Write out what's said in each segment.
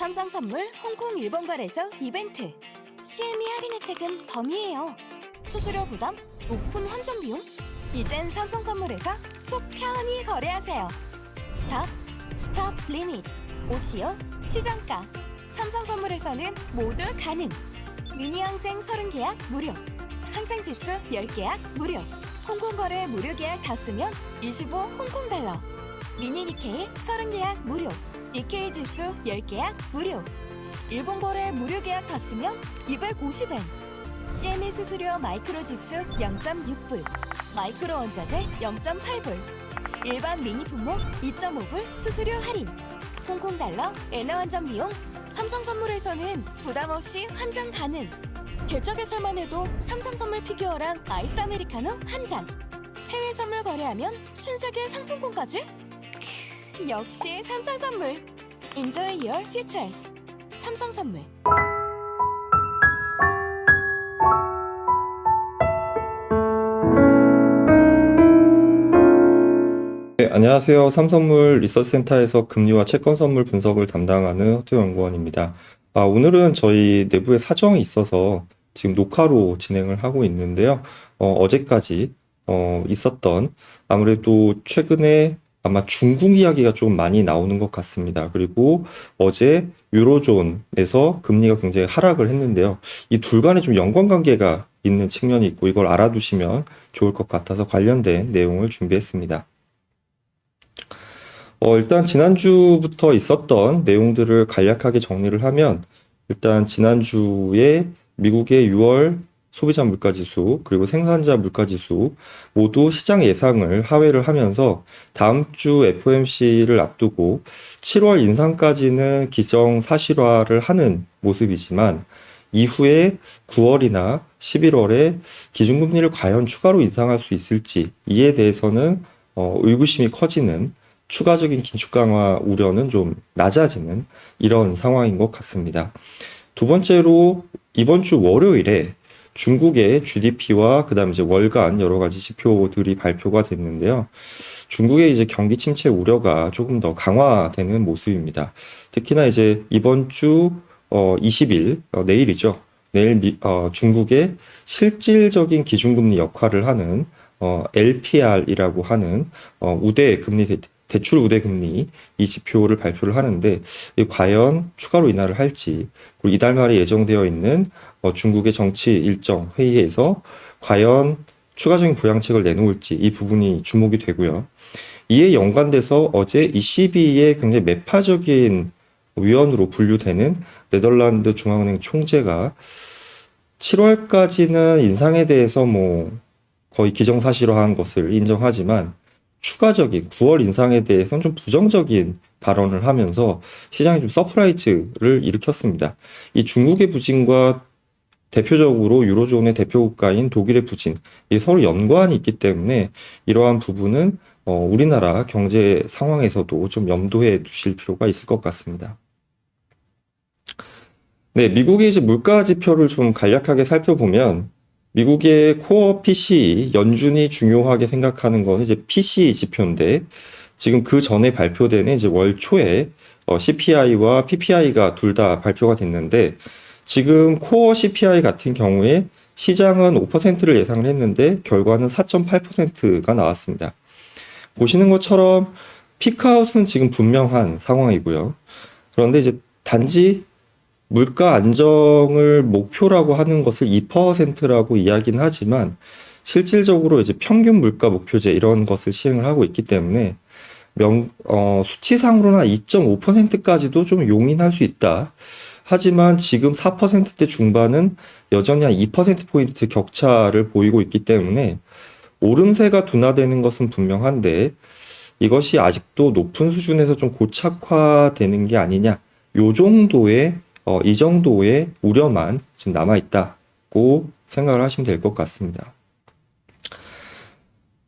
삼성 선물 홍콩 일본거래소 이벤트 CME 할인 혜택은 범위예요. 수수료 부담, 높은 환전 비용. 이젠 삼성 선물에서 속 편히 거래하세요. 스탑, 스탑 리밋, 오시오, 시장가. 삼성 선물에서는 모두 가능. 미니 항생 30계약 무료. 항생 지수 10계약 무료. 홍콩 거래 무료 계약 다 쓰면 25 홍콩 달러. 미니 니케이 30계약 무료. 니케이 지수 10계약 무료. 일본 거래 무료 계약 다 쓰면 250엔. CME 수수료 마이크로 지수 0.6불. 마이크로 원자재 0.8불. 일반 미니 품목 2.5불 수수료 할인. 홍콩 달러 엔화 환전 비용 삼성 선물에서는 부담 없이 환전 가능. 계좌 개설만 해도 삼성 선물 피규어랑 아이스 아메리카노 한 잔. 해외 선물 거래하면 신세계 상품권까지? 크, 역시 삼성 선물. Enjoy your futures. 삼성 선물. 네, 안녕하세요. 삼선물 리서치센터에서 금리와 채권 선물 분석을 담당하는 허투 연구원입니다. 아, 오늘은 저희 내부에 사정이 있어서 지금 녹화로 진행을 하고 있는데요. 어, 어제까지 어, 있었던 아무래도 최근에 아마 중국 이야기가 좀 많이 나오는 것 같습니다. 그리고 어제 유로존에서 금리가 굉장히 하락을 했는데요. 이 둘 간에 좀 연관관계가 있는 측면이 있고 이걸 알아두시면 좋을 것 같아서 관련된 내용을 준비했습니다. 어, 일단 지난주부터 있었던 내용들을 간략하게 정리를 하면 일단 지난주에 미국의 6월 소비자 물가지수 그리고 생산자 물가지수 모두 시장 예상을 하회를 하면서 다음 주 FOMC를 앞두고 7월 인상까지는 기정 사실화를 하는 모습이지만 이후에 9월이나 11월에 기준금리를 과연 추가로 인상할 수 있을지 이에 대해서는 어, 의구심이 커지는 추가적인 긴축 강화 우려는 좀 낮아지는 이런 상황인 것 같습니다. 두 번째로 이번 주 월요일에 중국의 GDP와 그다음 이제 월간 여러 가지 지표들이 발표가 됐는데요. 중국의 이제 경기 침체 우려가 조금 더 강화되는 모습입니다. 특히나 이제 이번 주 어, 20일 어, 내일이죠. 내일 미, 어, 중국의 실질적인 기준금리 역할을 하는 어, LPR이라고 하는 어, 우대 금리 대, 대출 우대 금리 이 지표를 발표를 하는데 이 과연 추가로 인하를 할지 그리고 이달 말에 예정되어 있는 어, 중국의 정치 일정 회의에서 과연 추가적인 부양책을 내놓을지 이 부분이 주목이 되고요. 이에 연관돼서 어제 ECB의 굉장히 매파적인 위원으로 분류되는 네덜란드 중앙은행 총재가 7월까지는 인상에 대해서 뭐 거의 기정사실화한 것을 인정하지만 추가적인 9월 인상에 대해서는 좀 부정적인 발언을 하면서 시장에 좀 서프라이즈를 일으켰습니다. 이 중국의 부진과 대표적으로 유로존의 대표 국가인 독일의 부진, 이 서로 연관이 있기 때문에 이러한 부분은 어, 우리나라 경제 상황에서도 좀 염두에 두실 필요가 있을 것 같습니다. 네, 미국의 이제 물가 지표를 좀 간략하게 살펴보면 미국의 코어 PCE 연준이 중요하게 생각하는 건 이제 PCE 지표인데 지금 그 전에 발표되는 이제 월 초에 어, CPI와 PPI가 둘 다 발표가 됐는데 지금 코어 CPI 같은 경우에 시장은 5%를 예상을 했는데 결과는 4.8%가 나왔습니다. 보시는 것처럼 피크아웃은 지금 분명한 상황이고요. 그런데 이제 단지 물가 안정을 목표라고 하는 것을 2%라고 이야기는 하지만 실질적으로 이제 평균 물가 목표제 이런 것을 시행을 하고 있기 때문에 명, 어, 수치상으로는 2.5%까지도 좀 용인할 수 있다. 하지만 지금 4%대 중반은 여전히 한 2%포인트 격차를 보이고 있기 때문에 오름세가 둔화되는 것은 분명한데 이것이 아직도 높은 수준에서 좀 고착화되는 게 아니냐. 요 정도의 어, 이 정도의 우려만 지금 남아 있다고 생각을 하시면 될 것 같습니다.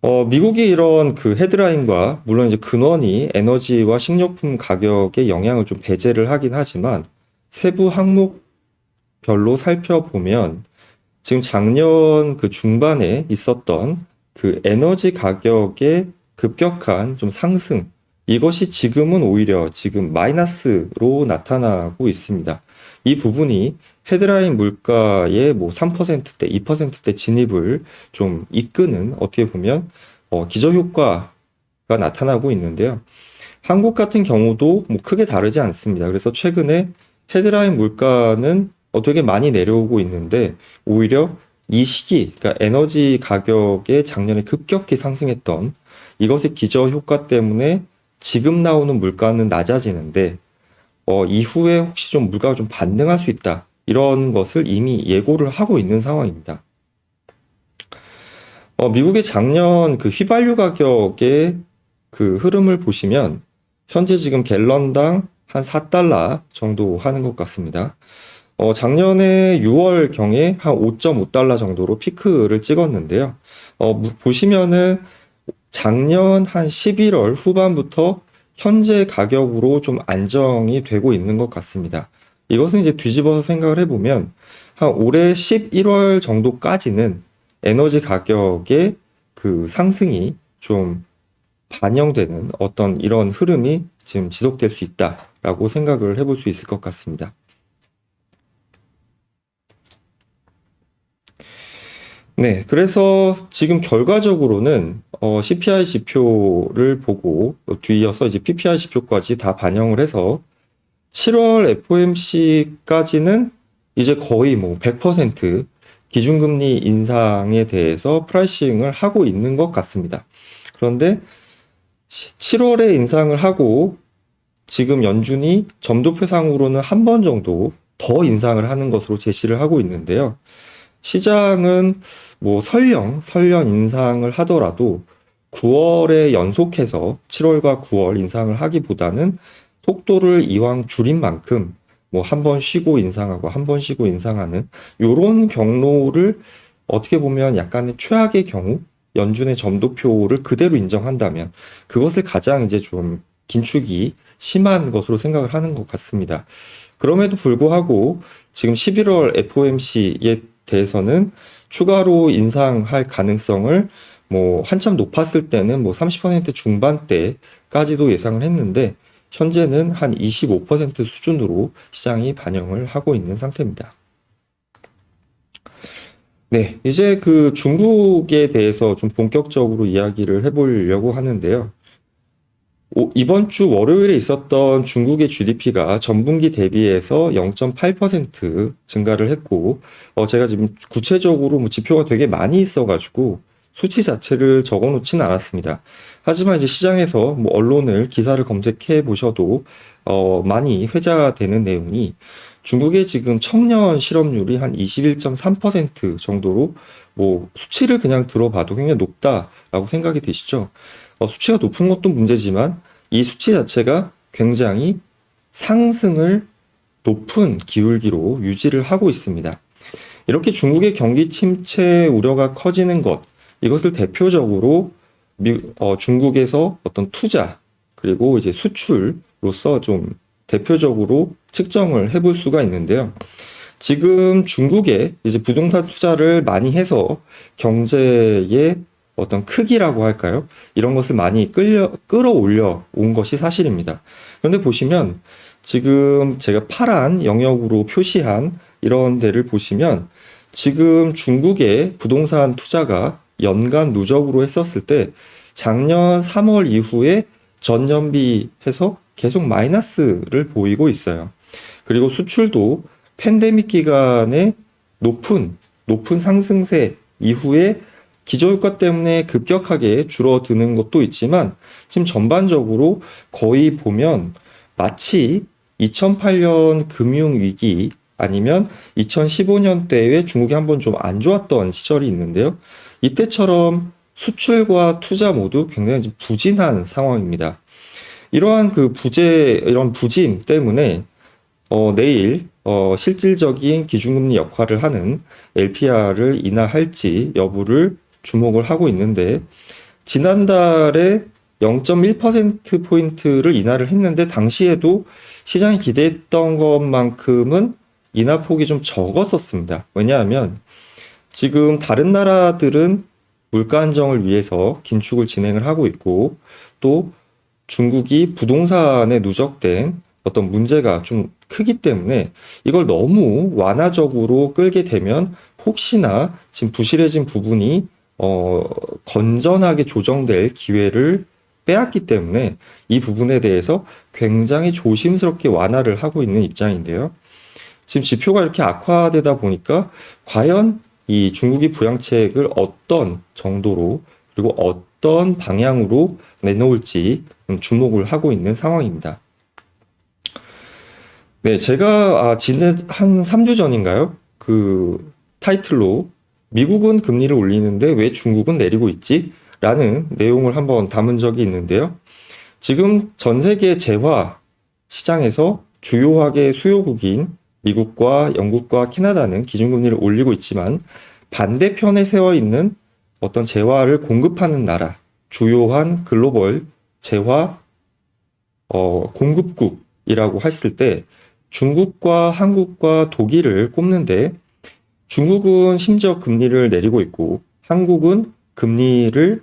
어, 미국이 이런 그 헤드라인과 물론 이제 근원이 에너지와 식료품 가격에 영향을 좀 배제를 하긴 하지만 세부 항목별로 살펴보면 지금 작년 그 중반에 있었던 그 에너지 가격의 급격한 좀 상승 이것이 지금은 오히려 지금 마이너스로 나타나고 있습니다. 이 부분이 헤드라인 물가의 뭐 3%대, 2%대 진입을 좀 이끄는 어떻게 보면 어, 기저효과가 나타나고 있는데요. 한국 같은 경우도 뭐 크게 다르지 않습니다. 그래서 최근에 헤드라인 물가는 어, 되게 많이 내려오고 있는데 오히려 이 시기, 그러니까 에너지 가격의 작년에 급격히 상승했던 이것의 기저 효과 때문에 지금 나오는 물가는 낮아지는데 어, 이후에 혹시 좀 물가가 좀 반등할 수 있다. 이런 것을 이미 예고를 하고 있는 상황입니다. 어, 미국의 작년 그 휘발유 가격의 그 흐름을 보시면 현재 지금 갤런당 한 4달러 정도 하는 것 같습니다. 어, 작년에 6월 경에 한 5.5달러 정도로 피크를 찍었는데요. 어, 무- 보시면은 작년 한 11월 후반부터 현재 가격으로 좀 안정이 되고 있는 것 같습니다. 이것은 이제 뒤집어서 생각을 해보면 한 올해 11월 정도까지는 에너지 가격의 그 상승이 좀 반영되는 어떤 이런 흐름이 지금 지속될 수 있다라고 생각을 해볼 수 있을 것 같습니다. 네, 그래서 지금 결과적으로는 어, CPI 지표를 보고 뒤이어서 이제 PPI 지표까지 다 반영을 해서 7월 FOMC까지는 이제 거의 뭐 100% 기준금리 인상에 대해서 프라이싱을 하고 있는 것 같습니다. 그런데 7월에 인상을 하고 지금 연준이 점도표상으로는 한 번 정도 더 인상을 하는 것으로 제시를 하고 있는데요. 시장은 뭐 설령 설령 인상을 하더라도 9월에 연속해서 7월과 9월 인상을 하기보다는 속도를 이왕 줄인 만큼 뭐 한 번 쉬고 인상하고 한 번 쉬고 인상하는 요런 경로를 어떻게 보면 약간의 최악의 경우 연준의 점도표를 그대로 인정한다면 그것을 가장 이제 좀 긴축이 심한 것으로 생각을 하는 것 같습니다. 그럼에도 불구하고 지금 11월 FOMC에 대해서는 추가로 인상할 가능성을 뭐 한참 높았을 때는 뭐 30% 중반대까지도 예상을 했는데 현재는 한 25% 수준으로 시장이 반영을 하고 있는 상태입니다. 네, 이제 그 중국에 대해서 좀 본격적으로 이야기를 해보려고 하는데요. 오- 이번 주 월요일에 있었던 중국의 GDP가 전분기 대비해서 0.8% 증가를 했고, 어, 제가 지금 구체적으로 뭐 지표가 되게 많이 있어가지고 수치 자체를 적어 놓지는 않았습니다. 하지만 이제 시장에서 뭐 언론을 기사를 검색해 보셔도 어, 많이 회자되는 내용이 중국의 지금 청년 실업률이 한 21.3% 정도로 뭐 수치를 그냥 들어봐도 굉장히 높다라고 생각이 되시죠? 어, 수치가 높은 것도 문제지만 이 수치 자체가 굉장히 상승을 높은 기울기로 유지를 하고 있습니다. 이렇게 중국의 경기 침체 우려가 커지는 것, 이것을 대표적으로 미, 어, 중국에서 어떤 투자, 그리고 이제 수출로서 좀 대표적으로 측정을 해볼 수가 있는데요. 지금 중국에 이제 부동산 투자를 많이 해서 경제의 어떤 크기라고 할까요? 이런 것을 많이 끌려, 끌어올려 온 것이 사실입니다. 그런데 보시면 지금 제가 파란 영역으로 표시한 이런 데를 보시면 지금 중국의 부동산 투자가 연간 누적으로 했었을 때 작년 3월 이후에 전년비 해서 계속 마이너스를 보이고 있어요. 그리고 수출도 팬데믹 기간에 높은 높은 상승세 이후에 기저효과 때문에 급격하게 줄어드는 것도 있지만 지금 전반적으로 거의 보면 마치 2008년 금융위기 아니면 2015년 때에 중국이 한번 좀 안 좋았던 시절이 있는데요. 이때처럼 수출과 투자 모두 굉장히 좀 부진한 상황입니다. 이러한 그 부재, 이런 부진 때문에 어, 내일 어, 실질적인 기준금리 역할을 하는 LPR을 인하할지 여부를 주목을 하고 있는데 지난달에 0.1%포인트를 인하를 했는데 당시에도 시장이 기대했던 것만큼은 인하 폭이 좀 적었었습니다. 왜냐하면 지금 다른 나라들은 물가 안정을 위해서 긴축을 진행을 하고 있고 또 중국이 부동산에 누적된 어떤 문제가 좀 크기 때문에 이걸 너무 완화적으로 끌게 되면 혹시나 지금 부실해진 부분이 어, 건전하게 조정될 기회를 빼앗기 때문에 이 부분에 대해서 굉장히 조심스럽게 완화를 하고 있는 입장인데요. 지금 지표가 이렇게 악화되다 보니까 과연 이 중국이 부양책을 어떤 정도로 그리고 어떤 방향으로 내놓을지 좀 주목을 하고 있는 상황입니다. 네, 제가 아, 지난 한 3주 전인가요? 그 타이틀로 미국은 금리를 올리는데 왜 중국은 내리고 있지? 라는 내용을 한번 담은 적이 있는데요. 지금 전 세계 재화 시장에서 주요하게 수요국인 미국과 영국과 캐나다는 기준금리를 올리고 있지만 반대편에 세워 있는 어떤 재화를 공급하는 나라, 주요한 글로벌 재화 어, 공급국이라고 했을 때 중국과 한국과 독일을 꼽는데 중국은 심지어 금리를 내리고 있고 한국은 금리를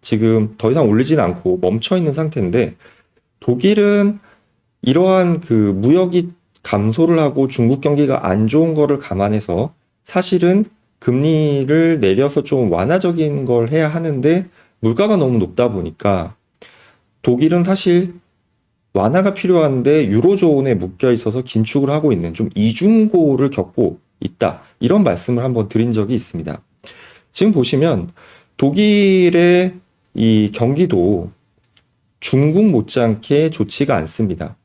지금 더 이상 올리진 않고 멈춰 있는 상태인데 독일은 이러한 그 무역이 감소를 하고 중국 경기가 안 좋은 거를 감안해서 사실은 금리를 내려서 좀 완화적인 걸 해야 하는데 물가가 너무 높다 보니까 독일은 사실 완화가 필요한데 유로존에 묶여 있어서 긴축을 하고 있는 좀 이중고를 겪고 있다. 이런 말씀을 한번 드린 적이 있습니다. 지금 보시면 독일의 이 경기도 중국 못지않게 좋지가 않습니다.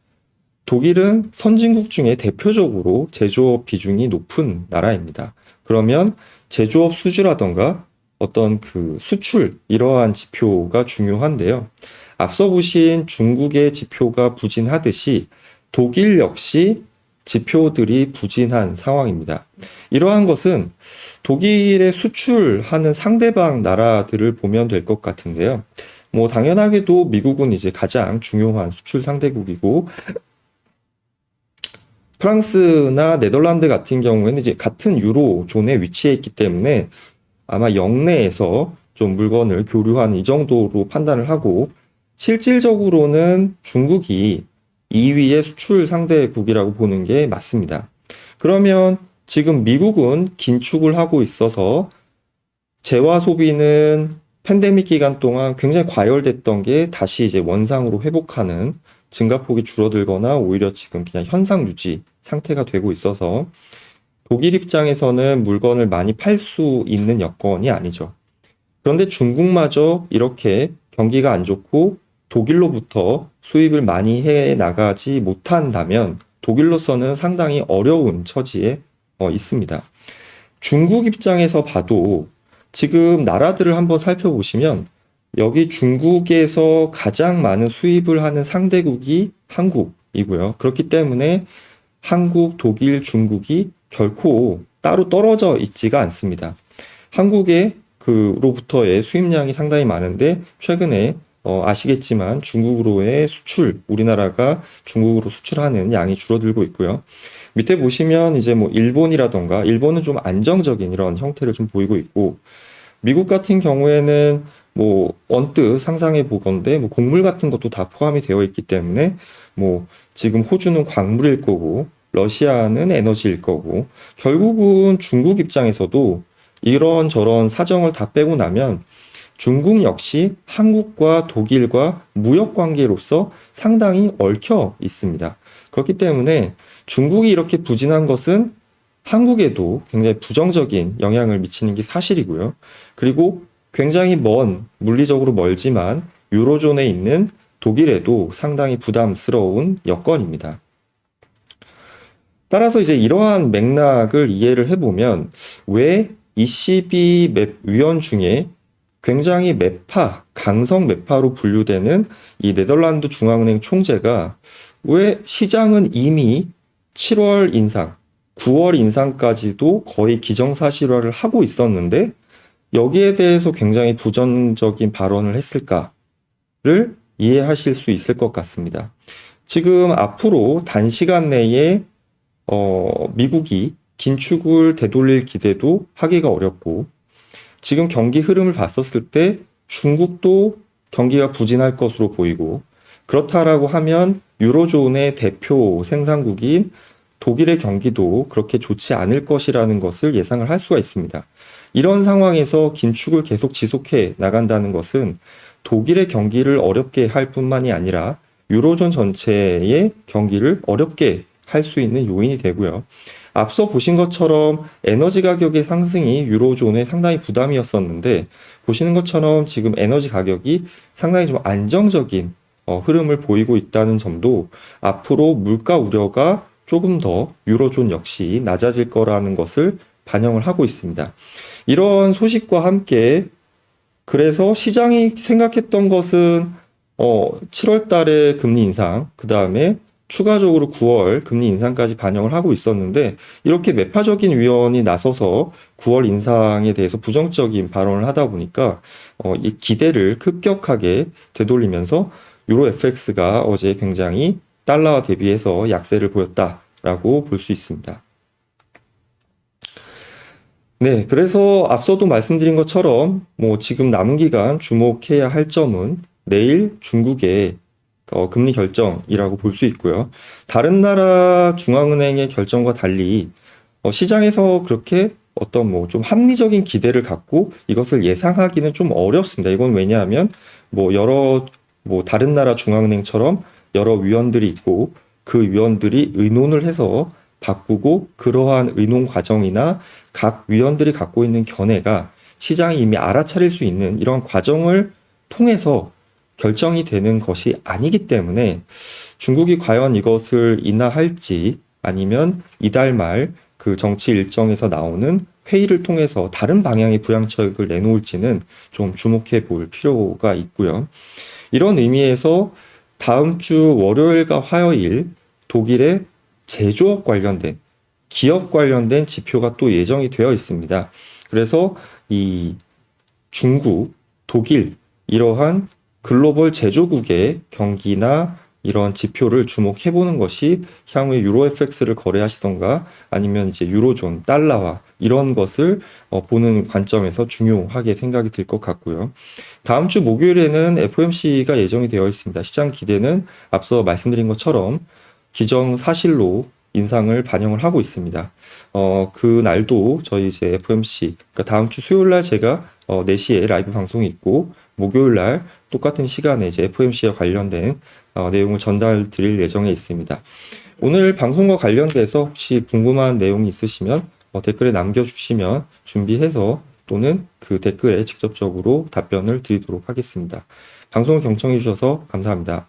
독일은 선진국 중에 대표적으로 제조업 비중이 높은 나라입니다. 그러면 제조업 수주라던가 어떤 그 수출 이러한 지표가 중요한데요. 앞서 보신 중국의 지표가 부진하듯이 독일 역시 지표들이 부진한 상황입니다. 이러한 것은 독일의 수출하는 상대방 나라들을 보면 될 것 같은데요. 뭐 당연하게도 미국은 이제 가장 중요한 수출 상대국이고 프랑스나 네덜란드 같은 경우에는 이제 같은 유로존에 위치해 있기 때문에 아마 영내에서 좀 물건을 교류하는 이 정도로 판단을 하고 실질적으로는 중국이 2위의 수출 상대국이라고 보는 게 맞습니다. 그러면 지금 미국은 긴축을 하고 있어서 재화 소비는 팬데믹 기간 동안 굉장히 과열됐던 게 다시 이제 원상으로 회복하는 증가폭이 줄어들거나 오히려 지금 그냥 현상 유지 상태가 되고 있어서 독일 입장에서는 물건을 많이 팔 수 있는 여건이 아니죠. 그런데 중국마저 이렇게 경기가 안 좋고 독일로부터 수입을 많이 해 나가지 못한다면 독일로서는 상당히 어려운 처지에 어, 있습니다. 중국 입장에서 봐도 지금 나라들을 한번 살펴보시면 여기 중국에서 가장 많은 수입을 하는 상대국이 한국이고요. 그렇기 때문에 한국, 독일, 중국이 결코 따로 떨어져 있지가 않습니다. 한국의 그로부터의 수입량이 상당히 많은데 최근에 어, 아시겠지만 중국으로의 수출, 우리나라가 중국으로 수출하는 양이 줄어들고 있고요. 밑에 보시면 이제 뭐 일본이라던가 일본은 좀 안정적인 이런 형태를 좀 보이고 있고 미국 같은 경우에는 뭐 언뜻 상상해 보건데 뭐 곡물 같은 것도 다 포함이 되어 있기 때문에 뭐 지금 호주는 광물일 거고 러시아는 에너지일 거고 결국은 중국 입장에서도 이런 저런 사정을 다 빼고 나면 중국 역시 한국과 독일과 무역 관계로서 상당히 얽혀 있습니다. 그렇기 때문에 중국이 이렇게 부진한 것은 한국에도 굉장히 부정적인 영향을 미치는 게 사실이고요. 그리고 굉장히 먼, 물리적으로 멀지만 유로존에 있는 독일에도 상당히 부담스러운 여건입니다. 따라서 이제 이러한 맥락을 이해를 해보면 왜 ECB 맵 위원 중에 굉장히 매파, 강성 매파로 분류되는 이 네덜란드 중앙은행 총재가 왜 시장은 이미 7월 인상, 9월 인상까지도 거의 기정사실화를 하고 있었는데 여기에 대해서 굉장히 부정적인 발언을 했을까를 이해하실 수 있을 것 같습니다. 지금 앞으로 단시간 내에 어, 미국이 긴축을 되돌릴 기대도 하기가 어렵고 지금 경기 흐름을 봤었을 때 중국도 경기가 부진할 것으로 보이고 그렇다라고 하면 유로존의 대표 생산국인 독일의 경기도 그렇게 좋지 않을 것이라는 것을 예상을 할 수가 있습니다. 이런 상황에서 긴축을 계속 지속해 나간다는 것은 독일의 경기를 어렵게 할 뿐만이 아니라 유로존 전체의 경기를 어렵게 할 수 있는 요인이 되고요. 앞서 보신 것처럼 에너지 가격의 상승이 유로존에 상당히 부담이었었는데 보시는 것처럼 지금 에너지 가격이 상당히 좀 안정적인 어, 흐름을 보이고 있다는 점도 앞으로 물가 우려가 조금 더 유로존 역시 낮아질 거라는 것을 반영을 하고 있습니다. 이런 소식과 함께 그래서 시장이 생각했던 것은 어, 7월 달에 금리 인상, 그 다음에 추가적으로 9월 금리 인상까지 반영을 하고 있었는데 이렇게 매파적인 위원이 나서서 9월 인상에 대해서 부정적인 발언을 하다 보니까 어, 이 기대를 급격하게 되돌리면서 유로 FX가 어제 굉장히 달러와 대비해서 약세를 보였다라고 볼 수 있습니다. 네, 그래서 앞서도 말씀드린 것처럼 뭐 지금 남은 기간 주목해야 할 점은 내일 중국의 어, 금리 결정이라고 볼 수 있고요. 다른 나라 중앙은행의 결정과 달리 어, 시장에서 그렇게 어떤 뭐 좀 합리적인 기대를 갖고 이것을 예상하기는 좀 어렵습니다. 이건 왜냐하면 뭐 여러 뭐 다른 나라 중앙은행처럼 여러 위원들이 있고 그 위원들이 의논을 해서 바꾸고 그러한 의논 과정이나 각 위원들이 갖고 있는 견해가 시장이 이미 알아차릴 수 있는 이런 과정을 통해서 결정이 되는 것이 아니기 때문에 중국이 과연 이것을 인하할지 아니면 이달 말 그 정치 일정에서 나오는 회의를 통해서 다른 방향의 부양책을 내놓을지는 좀 주목해 볼 필요가 있고요. 이런 의미에서 다음 주 월요일과 화요일 독일의 제조업 관련된 기업 관련된 지표가 또 예정이 되어 있습니다. 그래서 이 중국, 독일 이러한 글로벌 제조국의 경기나 이런 지표를 주목해 보는 것이 향후에 유로 FX를 거래하시던가 아니면 이제 유로존, 달러와 이런 것을 어, 보는 관점에서 중요하게 생각이 들 것 같고요. 다음 주 목요일에는 FOMC가 예정이 되어 있습니다. 시장 기대는 앞서 말씀드린 것처럼 기정 사실로 인상을 반영을 하고 있습니다. 어, 그 날도 저희 이제 FOMC, 그러니까 다음 주 수요일 날 제가 어, 4시에 라이브 방송이 있고 목요일 날 똑같은 시간에 이제 FOMC와 관련된 어, 내용을 전달 드릴 예정에 있습니다. 오늘 방송과 관련돼서 혹시 궁금한 내용이 있으시면 어, 댓글에 남겨주시면 준비해서 또는 그 댓글에 직접적으로 답변을 드리도록 하겠습니다. 방송을 경청해 주셔서 감사합니다.